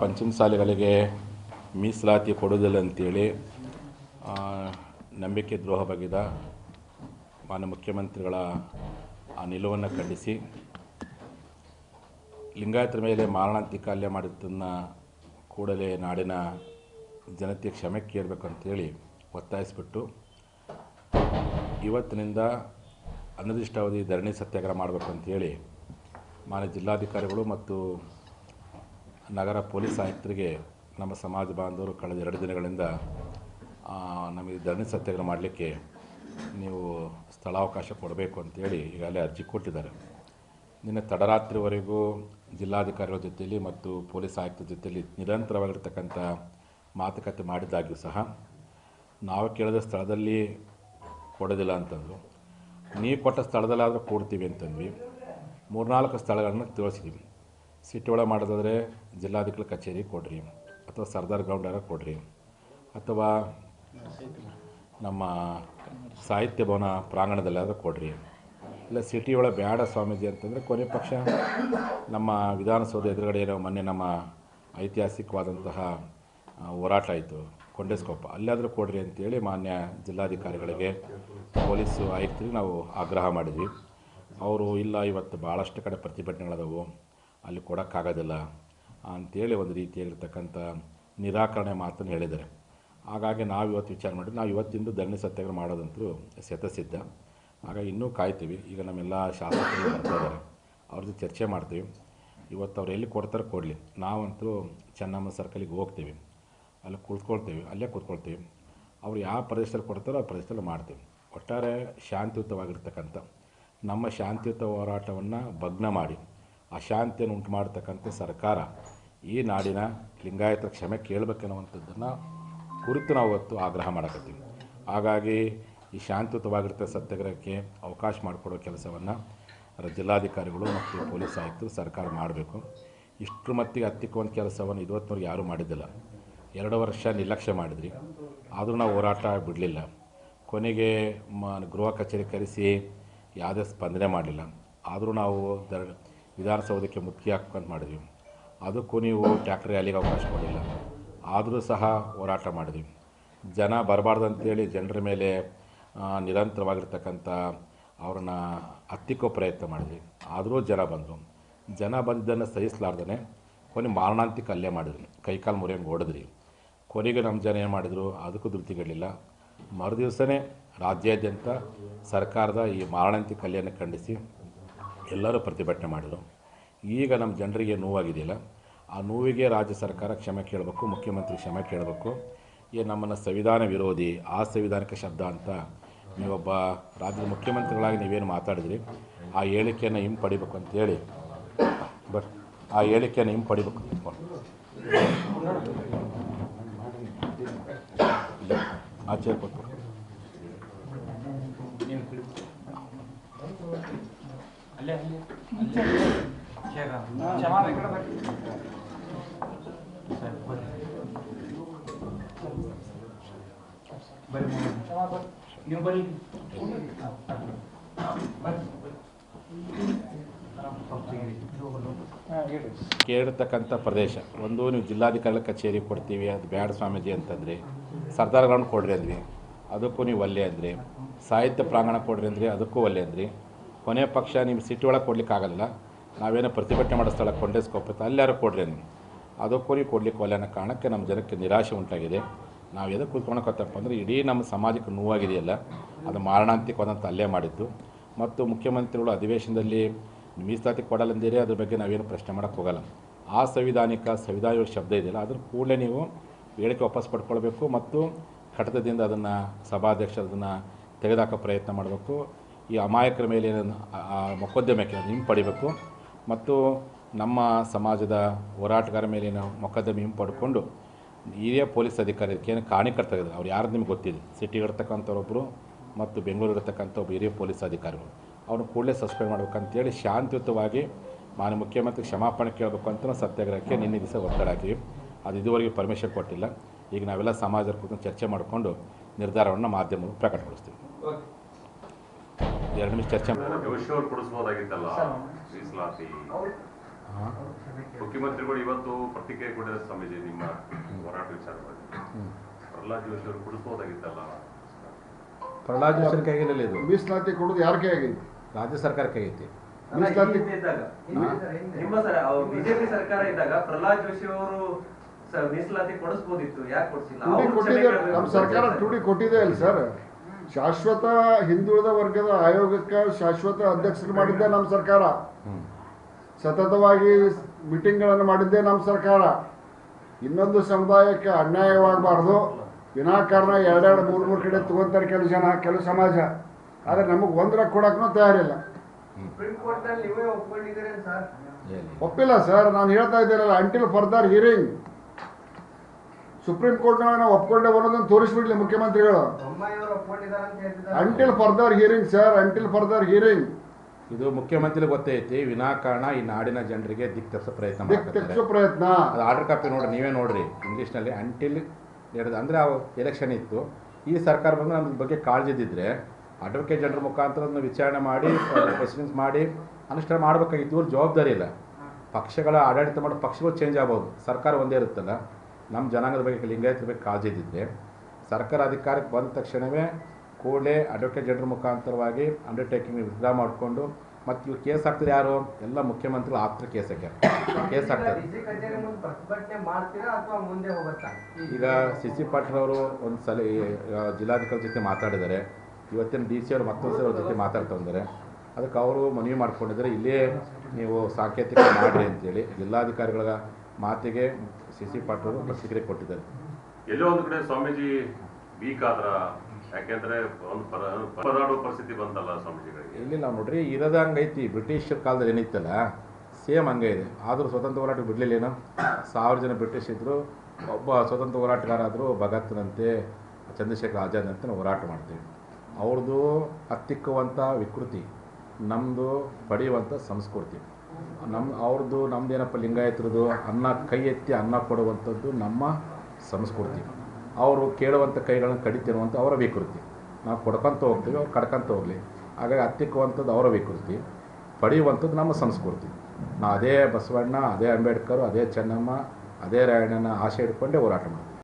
ಪಂಚಮ ಶಾಲೆಗಳಿಗೆ ಮೀಸಲಾತಿ ಕೊಡೋದಿಲ್ಲ ಅಂತೇಳಿ ನಂಬಿಕೆ ದ್ರೋಹ ಬಗೆದ ಮಾನ್ಯ ಮುಖ್ಯಮಂತ್ರಿಗಳ ಆ ನಿಲುವನ್ನು ಖಂಡಿಸಿ, ಲಿಂಗಾಯತರ ಮೇಲೆ ಮಾರಣಾಂತಿಕ ಹಲ್ಲೆ ಮಾಡಿದ್ದನ್ನು ಕೂಡಲೇ ನಾಡಿನ ಜನತೆ ಕ್ಷಮೆ ಕೇಳಬೇಕಂತೇಳಿ ಒತ್ತಾಯಿಸಿಬಿಟ್ಟು, ಇವತ್ತಿನಿಂದ ಅನಿರ್ದಿಷ್ಟಾವಧಿ ಧರಣಿ ಸತ್ಯಾಗ್ರಹ ಮಾಡಬೇಕು ಅಂತೇಳಿ ಮಾನ್ಯ ಜಿಲ್ಲಾಧಿಕಾರಿಗಳು ಮತ್ತು ನಗರ ಪೊಲೀಸ್ ಆಯುಕ್ತರಿಗೆ ನಮ್ಮ ಸಮಾಜ ಬಾಂಧವರು ಕಳೆದ ಎರಡು ದಿನಗಳಿಂದ ನಮಗೆ ಧರಣಿ ಸತ್ಯಾಗ್ರಹ ಮಾಡಲಿಕ್ಕೆ ನೀವು ಸ್ಥಳಾವಕಾಶ ಕೊಡಬೇಕು ಅಂತೇಳಿ ಈಗಾಗಲೇ ಅರ್ಜಿ ಕೊಟ್ಟಿದ್ದಾರೆ. ನಿನ್ನೆ ತಡರಾತ್ರಿವರೆಗೂ ಜಿಲ್ಲಾಧಿಕಾರಿಗಳ ಜೊತೆಯಲ್ಲಿ ಮತ್ತು ಪೊಲೀಸ್ ಆಯುಕ್ತರ ಜೊತೆಯಲ್ಲಿ ನಿರಂತರವಾಗಿರ್ತಕ್ಕಂಥ ಮಾತುಕತೆ ಮಾಡಿದ್ದಾಗಿಯೂ ಸಹ ನಾವು ಕೇಳಿದ ಸ್ಥಳದಲ್ಲಿ ಕೊಡೋದಿಲ್ಲ ಅಂತಂದರು. ನೀವು ಕೊಟ್ಟ ಸ್ಥಳದಲ್ಲಾದರೂ ಕೊಡ್ತೀವಿ ಅಂತಂದ್ವಿ. ಮೂರ್ನಾಲ್ಕು ಸ್ಥಳಗಳನ್ನು ತಿಳಿಸಿದ್ವಿ. ಸಿಟಿ ಒಳಗೆ ಮಾಡೋದಾದರೆ ಜಿಲ್ಲಾಧಿಕಾರಿ ಕಚೇರಿ ಕೊಡ್ರಿ, ಅಥವಾ ಸರ್ದಾರ್ ಗ್ರೌಂಡಾರ ಕೊಡ್ರಿ, ಅಥವಾ ನಮ್ಮ ಸಾಹಿತ್ಯ ಭವನ ಪ್ರಾಂಗಣದಲ್ಲಾದರೂ ಕೊಡ್ರಿ. ಇಲ್ಲ ಸಿಟಿ ಒಳಗೆ ಬೇಡ ಸ್ವಾಮೀಜಿ ಅಂತಂದರೆ ಕೊನೆ ಪಕ್ಷ ನಮ್ಮ ವಿಧಾನಸೌಧ ಎದುರುಗಡೆ ಏನೋ ಮೊನ್ನೆ ನಮ್ಮ ಐತಿಹಾಸಿಕವಾದಂತಹ ಹೋರಾಟ ಆಯಿತು, ಕೊಂಡೆಸ್ಕೊಪ್ಪ. ಅಲ್ಲಾದರೂ ಕೊಡ್ರಿ ಅಂತೇಳಿ ಮಾನ್ಯ ಜಿಲ್ಲಾಧಿಕಾರಿಗಳಿಗೆ ಪೊಲೀಸು ಆಯುಕ್ತರಿಗೆ ನಾವು ಆಗ್ರಹ ಮಾಡಿದ್ವಿ. ಅವರು, ಇಲ್ಲ, ಇವತ್ತು ಭಾಳಷ್ಟು ಕಡೆ ಪ್ರತಿಭಟನೆಗಳದವು. ಅಲ್ಲಿ ಕೊಡೋಕ್ಕಾಗೋದಿಲ್ಲ ಅಂಥೇಳಿ ಒಂದು ರೀತಿಯಾಗಿರ್ತಕ್ಕಂಥ ನಿರಾಕರಣೆ ಮಾತನ್ನು ಹೇಳಿದ್ದಾರೆ. ಹಾಗಾಗಿ ನಾವು ಇವತ್ತು ವಿಚಾರ ಮಾಡಿ ನಾವು ಇವತ್ತಿಂದ ಧರಣಿ ಸತ್ಯಾಗ್ರಹ ಮಾಡೋದಂತೂ ಶತಸಿದ್ಧ ಆಗ ಇನ್ನೂ ಕಾಯ್ತೀವಿ. ಈಗ ನಮ್ಮೆಲ್ಲ ಶಾಸಕರು ಬರ್ತಾ ಇದ್ದಾರೆ. ಅವ್ರ ಜೊತೆ ಚರ್ಚೆ ಮಾಡ್ತೀವಿ. ಇವತ್ತು ಅವ್ರು ಎಲ್ಲಿ ಕೊಡ್ತಾರೆ ಕೊಡಲಿ. ನಾವಂತೂ ಚೆನ್ನಮ್ಮ ಸರ್ಕಲಿಗೆ ಹೋಗ್ತೀವಿ. ಅಲ್ಲಿ ಕುಳಿತ್ಕೊಳ್ತೀವಿ ಅಲ್ಲೇ ಕೂತ್ಕೊಳ್ತೀವಿ. ಅವ್ರು ಯಾವ ಪ್ರದೇಶದಲ್ಲಿ ಕೊಡ್ತಾರೋ ಆ ಪ್ರದೇಶದಲ್ಲಿ ಮಾಡ್ತೀವಿ. ಒಟ್ಟಾರೆ ಶಾಂತಿಯುತವಾಗಿರ್ತಕ್ಕಂಥ ನಮ್ಮ ಶಾಂತಿಯುತ ಹೋರಾಟವನ್ನು ಭಗ್ನ ಮಾಡಿ. ಅಶಾಂತಿಯನ್ನು ಉಂಟು ಮಾಡತಕ್ಕಂಥ ಸರ್ಕಾರ ಈ ನಾಡಿನ ಲಿಂಗಾಯತ ಕ್ಷಮೆ ಕೇಳಬೇಕನ್ನುವಂಥದ್ದನ್ನು ಕುರಿತು ನಾವು ಇವತ್ತು ಆಗ್ರಹ ಮಾಡಕತ್ತೀವಿ. ಹಾಗಾಗಿ ಈ ಶಾಂತಿಯುತವಾಗಿರ್ತ ಸತ್ಯಾಗ್ರಹಕ್ಕೆ ಅವಕಾಶ ಮಾಡಿಕೊಡೋ ಕೆಲಸವನ್ನು ಜಿಲ್ಲಾಧಿಕಾರಿಗಳು ಮತ್ತು ಪೊಲೀಸ್ ಆಯುಕ್ತರು ಸರ್ಕಾರ ಮಾಡಬೇಕು. ಇಷ್ಟರ ಮಟ್ಟಿಗೆ ಹತ್ತಿಕ್ಕುವಂಥ ಕೆಲಸವನ್ನು ಇವತ್ತಿನವ್ರಿಗೆ ಯಾರೂ ಮಾಡಿದ್ದಿಲ್ಲ. ಎರಡು ವರ್ಷ ನಿರ್ಲಕ್ಷ್ಯ ಮಾಡಿದ್ರಿ. ಆದರೂ ನಾವು ಹೋರಾಟ ಬಿಡಲಿಲ್ಲ. ಕೊನೆಗೆ ಮ, ಗೃಹ ಕಚೇರಿ ಕರೆಸಿ ಯಾವುದೇ ಸ್ಪಂದನೆ ಮಾಡಲಿಲ್ಲ. ಆದರೂ ನಾವು ವಿಧಾನಸೌಧಕ್ಕೆ ಮುತ್ತಿಗೆ ಹಾಕ್ಕೊಂಡು ಮಾಡಿದ್ವಿ. ಅದಕ್ಕೂ ನೀವು ಟ್ಯಾಕ್ಟ್ರಿ ರ್ಯಾಲಿಗೆ ಅವಕಾಶ ಕೊಡಲಿಲ್ಲ. ಆದರೂ ಸಹ ಹೋರಾಟ ಮಾಡಿದ್ವಿ. ಜನ ಬರಬಾರ್ದು ಅಂತೇಳಿ ಜನರ ಮೇಲೆ ನಿರಂತರವಾಗಿರ್ತಕ್ಕಂಥ ಅವ್ರನ್ನ ಹತ್ತಿಕ್ಕೋ ಪ್ರಯತ್ನ ಮಾಡಿದ್ವಿ. ಆದರೂ ಜನ ಬಂದರು. ಜನ ಬಂದಿದ್ದನ್ನು ಸಹಿಸಲಾರ್ದೇ ಕೊನೆ ಮಾರಣಾಂತಿಕ ಹಲ್ಲೆ ಮಾಡಿದ್ರಿ. ಕೈಕಾಲು ಮುರಿಯಂಗೆ ಹೊಡೆದ್ರಿ ಕೊನೆಗೆ ನಮ್ಮ ಜನ ಏನು ಮಾಡಿದರು? ಅದಕ್ಕೂ ಧೃತಿಗಳಿಲ್ಲ ಮರುದಿವಸನೇ ರಾಜ್ಯಾದ್ಯಂತ ಸರ್ಕಾರದ ಈ ಮಾರಣಾಂತಿಕ ಹಲ್ಲೆಯನ್ನು ಖಂಡಿಸಿ ಎಲ್ಲರೂ ಪ್ರತಿಭಟನೆ ಮಾಡಿದರು. ಈಗ ನಮ್ಮ ಜನರಿಗೆ ನೋವಾಗಿದೆಯಲ್ಲ, ಆ ನೋವಿಗೆ ರಾಜ್ಯ ಸರ್ಕಾರ ಕ್ಷಮೆ ಕೇಳಬೇಕು, ಮುಖ್ಯಮಂತ್ರಿ ಕ್ಷಮೆ ಕೇಳಬೇಕು. ಏ, ನಮ್ಮನ್ನು ಸಂವಿಧಾನ ವಿರೋಧಿ, ಆ ಸಂವಿಧಾನಿಕ ಶಬ್ದ ಅಂತ ನೀವೊಬ್ಬ ರಾಜ್ಯದ ಮುಖ್ಯಮಂತ್ರಿಗಳಾಗಿ ನೀವೇನು ಮಾತಾಡಿದ್ರಿ, ಆ ಹೇಳಿಕೆಯನ್ನು ಹಿಂಪಡಿಬೇಕು ಅಂತೇಳಿ ಬಟ್ ಆ ಹೇಳಿಕೆಯನ್ನು ಹಿಂಪಡಿಬೇಕು ಆಚೆ ಕೊಟ್ಟು ಅಲ್ಲೇ ಅಲ್ಲೇ ಶೇಖರ ಕ್ಷಮಾ ವೆಂಕಟ ಭಟ್ ಸರ್ ಬರ್ರಿ ಬರ್ರಿ ಕ್ಷಮಾ ಭಟ್ ನೀವು ಬರ್ರಿ ಕೇಳಿರ್ತಕ್ಕಂಥ ಪ್ರದೇಶ. ಒಂದು ನೀವು ಜಿಲ್ಲಾಧಿಕಾರಿ ಕಚೇರಿ ಕೊಡ್ತೀವಿ ಅದು ಬ್ಯಾಡ ಸ್ವಾಮೀಜಿ ಅಂತಂದರೆ. ಸರ್ದಾರ್ ಗ್ರೌಂಡ್ ಕೊಡ್ರಿ ಅಂದ್ರಿ ಅದಕ್ಕೂ ನೀವು ಒಲ್ಲೆ ಅಂದ್ರಿ. ಸಾಹಿತ್ಯ ಪ್ರಾಂಗಣ ಕೊಡ್ರಿ ಅಂದ್ರಿ ಅದಕ್ಕೂ ಒಲ್ಲೆ ಅಂದ್ರಿ. ಕೊನೆ ಪಕ್ಷ ನಿಮ್ಮ ಸಿಟಿ ಒಳಗೆ ಕೊಡ್ಲಿಕ್ಕೆ ಆಗಲ್ಲ. ನಾವೇನೋ ಪ್ರತಿಭಟನೆ ಮಾಡೋ ಸ್ಥಳ ಕೊಂಡೇಸ್ಕೊಪ್ಪತ್ತು ಅಲ್ಲಾರು ಕೊಡ್ರಿ ಅಂದ್ರಿ ಅದಕ್ಕೂ ನೀವು ಕೊಡ್ಲಿಕ್ಕೆ ಒಲ್ಲೆ ಅನ್ನೋ ಕಾರಣಕ್ಕೆ ನಮ್ಮ ಜನಕ್ಕೆ ನಿರಾಶೆ ಉಂಟಾಗಿದೆ. ನಾವು ಎದಕ್ಕೆ ಕೂತ್ಕೊಳಕತ್ತಪ್ಪ ಅಂದರೆ ಇಡೀ ನಮ್ಮ ಸಮಾಜಕ್ಕೆ ನೋವಾಗಿದೆಯಲ್ಲ. ಅದು ಮಾರಣಾಂತಿಕವಾದಂಥ ಅಲ್ಲೇ ಮಾಡಿದ್ದು. ಮತ್ತು ಮುಖ್ಯಮಂತ್ರಿಗಳು ಅಧಿವೇಶನದಲ್ಲಿ ಮೀಸಲಾತಿ ಕೊಡಲ್ಲಂದಿರಿ ಅದ್ರ ಬಗ್ಗೆ ನಾವೇನು ಪ್ರಶ್ನೆ ಮಾಡೋಕೆ ಹೋಗಲ್ಲ. ಆ ಸಂವಿಧಾನಿಕ ಸಂವಿಧಾನ ಶಬ್ದ ಇದೆಯಲ್ಲ, ಅದ್ರ ಕೂಡಲೇ ನೀವು ಹೇಳಿಕೆ ವಾಪಸ್ ಪಡ್ಕೊಳ್ಬೇಕು ಮತ್ತು ಕಡತದಿಂದ ಅದನ್ನು ಸಭಾಧ್ಯಕ್ಷ ಅದನ್ನು ತೆಗೆದಾಕೋ ಪ್ರಯತ್ನ ಮಾಡಬೇಕು. ಈ ಅಮಾಯಕರ ಮೇಲೆ ಮೊಕದ್ದಮೆಕ್ಕೆ ಹಿಂಪಡಿಬೇಕು. ಮತ್ತು ನಮ್ಮ ಸಮಾಜದ ಹೋರಾಟಗಾರ ಮೇಲಿನ ಮೊಕದ್ದಮೆ ಹಿಂಪಡ್ಕೊಂಡು ಹಿರಿಯ ಪೊಲೀಸ್ ಅಧಿಕಾರಿ ಏನು ಕಾರಣಕರ್ತರಿದ್ದಾರೆ ಅವ್ರು ಯಾರು ನಿಮ್ಗೆ ಗೊತ್ತಿದೆ ಸಿಟಿ ಇರ್ತಕ್ಕಂಥವ್ರೊಬ್ಬರು ಮತ್ತು ಬೆಂಗಳೂರು ಇರ್ತಕ್ಕಂಥ ಒಬ್ಬ ಹಿರಿಯ ಪೊಲೀಸ್ ಅಧಿಕಾರಿಗಳು. ಅವ್ರನ್ನ ಕೂಡಲೇ ಸಸ್ಪೆಂಡ್ ಮಾಡಬೇಕಂತೇಳಿ ಶಾಂತಿಯುತವಾಗಿ ಮಾನ್ಯ ಮುಖ್ಯಮಂತ್ರಿ ಕ್ಷಮಾಪಣೆ ಕೇಳಬೇಕು ಅಂತ ನಾವು ಸತ್ಯಾಗ್ರಹಕ್ಕೆ ನಿನ್ನೆ ದಿವಸ ಒತ್ತಡ ಹಾಕಿವಿ ಅದು ಇದುವರೆಗೆ ಪರ್ಮಿಷನ್ ಕೊಟ್ಟಿಲ್ಲ. ಈಗ ನಾವೆಲ್ಲ ಸಮಾಜದ ಕುರಿತು ಚರ್ಚೆ ಮಾಡಿಕೊಂಡು ನಿರ್ಧಾರವನ್ನು ಮಾಧ್ಯಮಗಳು ಪ್ರಕಟಗೊಳಿಸ್ತೀವಿ. ಎರಡು ನಿಮಿಷ ಚರ್ಚೆ ಮುಖ್ಯಮಂತ್ರಿಗಳು ಇವತ್ತು ಪ್ರತಿಕ್ರಿಯೆ ಕೊಟ್ಟಿರೋ ಸ್ವಾಮೀಜಿ ನಿಮ್ಮ ಹೋರಾಟ ವಿಚಾರವಾಗಿ ಪ್ರಹ್ಲಾದ್ ಜೋಶಿ ಅವರು ಕೊಡಿಸ್ಬೋದಾಗಿತ್ತಲ್ಲ? ಪ್ರಹ್ಲಾದ್ ಜೋಶಿ ಕೈಗಿಲ್ಲ ಇದು. ಮೀಸಲಾತಿ ಕೊಡೋದು ಯಾರ ಕೈ ಆಗೈತಿ ರಾಜ್ಯ ಸರ್ಕಾರ ಕೈ ಮೀಸಲಾತಿ ಇದ್ದಾಗ ನಿಮ್ಮ ಸರ ಬಿಜೆಪಿ ಸರ್ಕಾರ ಇದ್ದಾಗ ಪ್ರಹ್ಲಾದ್ ಜೋಶಿ ಅವರು ಮೀಸಲಾತಿ ಕೊಡಿಸ್ಬೋದಿತ್ತು ಯಾಕೆ ಕೊಡಿಸಿಲ್ಲ? ನಮ್ಮ ಸರ್ಕಾರ ಟೂಡಿ ಕೊಟ್ಟಿದೆ ಅಲ್ಲ ಸರ್. ಶಾಶ್ವತ ಹಿಂದುಳಿದ ವರ್ಗದ ಆಯೋಗಕ್ಕೆ ಶಾಶ್ವತ ಅಧ್ಯಕ್ಷರು ಮಾಡಿದ್ದೆ ನಮ್ಮ ಸರ್ಕಾರ. ಸತತವಾಗಿ ಮೀಟಿಂಗ್ಗಳನ್ನು ಮಾಡಿದ್ದೇ ನಮ್ಮ ಸರ್ಕಾರ. ಇನ್ನೊಂದು ಸಮುದಾಯಕ್ಕೆ ಅನ್ಯಾಯವಾಗಬಾರ್ದು. ವಿನಾಕಾರಣ ಎರಡೆರಡು ಮೂರು ಮೂರು ಕಡೆ ತಗೊಂತಾರೆ ಕೆಲವು ಜನ ಕೆಲವು ಸಮಾಜ. ಆದರೆ ನಮಗೆ ಒಂದರ ಕೊಡೋಕ್ಕೂ ತಯಾರಿಲ್ಲ. ಸುಪ್ರೀಂ ಕೋರ್ಟ್ನಲ್ಲಿ ನೀವೇ ಒಪ್ಕೊಂಡಿದ್ದೀರೇನ್ ಸರ್? ಒಪ್ಪಿಲ್ಲ ಸರ್. ನಾನು ಹೇಳ್ತಾ ಇದ್ದೇನೆ ಅಂಟಿಲ್ ಫರ್ದರ್ ಹಿಯರಿಂಗ್ ಸುಪ್ರೀಂ ಕೋರ್ಟ್ನೊಳಗೆ ನಾವು ಒಪ್ಕೊಂಡೆ ಬರೋದನ್ನು ತೋರಿಸ್ಬಿಡ್ಲಿ ಮುಖ್ಯಮಂತ್ರಿಗಳು. Until further hearing sir until further hearing ಇದು ಮುಖ್ಯಮಂತ್ರಿ ಗೊತ್ತೈತಿ ವಿನಾಕಾರಣ ಈ ನಾಡಿನ ಜನರಿಗೆ ದಿಕ್ ತಪ್ಪಿಸೋ ಪ್ರಯತ್ನ ಮಾಡ್ತಾರೆ ಪ್ರಯತ್ನ. ಅದು ಆರ್ಡರ್ ಕಾಪಿ ನೋಡ್ರಿ ನೀವೇ ನೋಡ್ರಿ ಇಂಗ್ಲೀಷ್ನಲ್ಲಿ ಅಂಟಿಲ್ ಹೇಳಿದ ಅಂದರೆ ಅವು ಎಲೆಕ್ಷನ್ ಇತ್ತು. ಈ ಸರ್ಕಾರ ಬಂದು ನಮ್ಮ ಬಗ್ಗೆ ಕಾಳಜಿ ಇದ್ದಿದ್ರೆ ಅಡ್ವೊಕೇಟ್ ಜನರ ಮುಖಾಂತರ ಅದನ್ನ ವಿಚಾರಣೆ ಮಾಡಿ ಪ್ರೆಸಿಡೆನ್ಸ್ ಮಾಡಿ ಅನುಷ್ಠಾನ ಮಾಡಬೇಕಾಗಿತ್ತು ಇವ್ರ ಜವಾಬ್ದಾರಿ ಇಲ್ಲ. ಪಕ್ಷಗಳ ಆಡಳಿತ ಮಾಡೋ ಪಕ್ಷಗಳು ಚೇಂಜ್ ಆಗ್ಬೋದು. ಸರ್ಕಾರ ಒಂದೇ ಇರುತ್ತಲ್ಲ ನಮ್ಮ ಜನಾಂಗದ ಬಗ್ಗೆ ಲಿಂಗಾಯತರ ಬಗ್ಗೆ ಕಾಳಜಿ ಇದ್ದಿದ್ರೆ. ಸರ್ಕಾರ ಅಧಿಕಾರಕ್ಕೆ ಬಂದ ತಕ್ಷಣವೇ ಕೂಡಲೇ ಅಡ್ವೊಕೇಟ್ ಜನರ ಮುಖಾಂತರವಾಗಿ ಅಂಡರ್ಟೇಕಿಂಗ್ ವಿಡ್ರಾ ಮಾಡಿಕೊಂಡು ಮತ್ತು ಇವ್ರು ಕೇಸ್ ಹಾಕ್ತಾರೆ ಯಾರು? ಎಲ್ಲ ಮುಖ್ಯಮಂತ್ರಿಗಳು ಆಗ್ತಾರೆ ಕೇಸ್ ಹಾಕ್ಯಾರ. ಕೇಸ್ ಹಾಕ್ತಾರೆ ಡಿಸಿ ಕಚೇರಿ ಮುಂದೆ ಪ್ರತಿಭಟನೆ ಮಾಡ್ತೀರಾ ಅಥವಾ ಮುಂದೆ ಹೋಗುತ್ತಾ ಈಗ ಸಿ ಸಿ ಪಾಟೀಲ್ ಒಂದು ಸಲ ಜಿಲ್ಲಾಧಿಕಾರಿ ಜೊತೆ ಮಾತಾಡಿದ್ದಾರೆ. ಇವತ್ತಿನ ಡಿ ಸಿ ಅವರು ಮತ್ತೊಂದು ಸಲ ಅವ್ರ ಜೊತೆ ಮಾತಾಡ್ತಾ ಇದ್ದಾರೆ ಅದಕ್ಕೆ ಅವರು ಮನವಿ ಮಾಡ್ಕೊಂಡಿದ್ದಾರೆ. ಇಲ್ಲೇ ನೀವು ಸಾಂಕೇತಿಕ ಮಾಡಿರಿ ಅಂತೇಳಿ ಜಿಲ್ಲಾಧಿಕಾರಿಗಳ ಮಾತಿಗೆ ಸಿ ಸಿ ಪಾಟೀಲ್ ಅವರು ಪ್ರತಿಕ್ರಿಯೆ ಕೊಟ್ಟಿದ್ದಾರೆ. ಎಲ್ಲೋ ಒಂದು ಕಡೆ ಸ್ವಾಮೀಜಿ ವೀಕ್ ಆದ್ರ ಯಾಕೆಂದ್ರೆ ಒಂದು ಪರಿಸ್ಥಿತಿ ಬಂತಲ್ಲ ಸ್ವಾಮೀಜಿಗಳಿಗೆ. ಇಲ್ಲಿ ನಾವು ನೋಡ್ರಿ, ಇರದ ಹಂಗೈತಿ, ಬ್ರಿಟಿಷ್ ಕಾಲದಲ್ಲಿ ಏನಿತ್ತಲ್ಲ, ಸೇಮ್ ಹಂಗೆ ಇದೆ. ಆದರೂ ಸ್ವತಂತ್ರ ಹೋರಾಟ ಬಿಡಲಿಲ್ಲೇನು ಸಾವಿರ ಜನ ಬ್ರಿಟಿಷ್ ಇದ್ದರು ಒಬ್ಬ ಸ್ವತಂತ್ರ ಹೋರಾಟಗಾರ ಆದರೂ ಭಗತ್ನಂತೆ, ಚಂದ್ರಶೇಖರ್ ಆಜಾದ್ ಅಂತ ನಾವು ಹೋರಾಟ ಮಾಡ್ತೀವಿ ಅವ್ರದ್ದು ಹತ್ತಿಕ್ಕುವಂಥ ವಿಕೃತಿ ನಮ್ಮದು ಪಡೆಯುವಂಥ ಸಂಸ್ಕೃತಿ. ನಮ್ಮ ಅವ್ರದ್ದು ನಮ್ದೇನಪ್ಪ ಲಿಂಗಾಯತ್ರದ್ದು ಅನ್ನ ಕೈ ಎತ್ತಿ ಅನ್ನ ಕೊಡುವಂಥದ್ದು ನಮ್ಮ ಸಂಸ್ಕೃತಿ. ಅವರು ಕೇಳುವಂಥ ಕೈಗಳನ್ನು ಕಡಿತಿರುವಂಥ ಅವರ ವಿಕೃತಿ. ನಾವು ಕೊಡ್ಕೊಂತ ಹೋಗ್ತೀವಿ, ಅವ್ರು ಕಡ್ಕೊಂತ ಹೋಗಲಿ. ಹಾಗಾಗಿ ಹತ್ತಿಕ್ಕುವಂಥದ್ದು ಅವರ ವಿಕೃತಿ, ಪಡೆಯುವಂಥದ್ದು ನಮ್ಮ ಸಂಸ್ಕೃತಿ. ನಾವು ಅದೇ ಬಸವಣ್ಣ, ಅದೇ ಅಂಬೇಡ್ಕರ್, ಅದೇ ಚೆನ್ನಮ್ಮ, ಅದೇ ರಾಯಣ್ಣನ ಆಸೆ ಇಟ್ಕೊಂಡೇ ಹೋರಾಟ ಮಾಡ್ತೀವಿ.